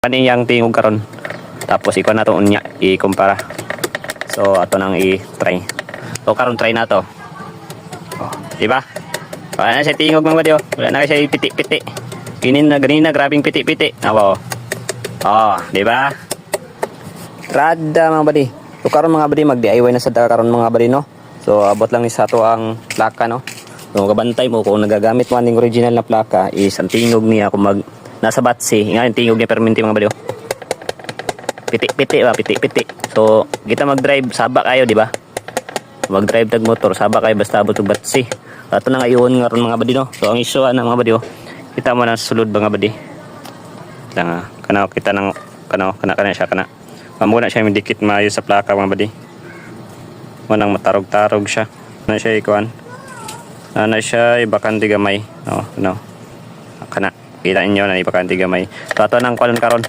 kaniyang tingog karon. Tapos iko na to unya ikumpara. So ato nang i-try. So karon try na to. Oh, di ba wala na siya tingog mga badyo wala na siya piti-piti ginin na ganina grabing piti-piti. Awo oh. Di ba rada mga badi. So karon mga badi mag DIY na sa karon mga badi no? So abot lang ni sa to ang plaka no? So kabantay mo kung nagagamit mo aning original na plaka is ang tingog niya kung mag nasa batsi nga yung tingog niya perminti mga badi oh. piti-piti ba? Piti-piti so kita mag-drive saba kayo di ba? Mag-drive tag motor saba kayo basta abot batsi ato na nga iyon nga ron mga badi no? So ang iso na mga badi oh. Kita mo na sulod mga badi. Lang kana kita nang kana kana kana siya kana. Amo na siya dikit maayo sa plaka mga badi. Mo nang matarog-tarog siya. Na siya ikuan? Na siya ibakante gamay. No no kana kita inyo na ibakante gamay so ato nang kuan karon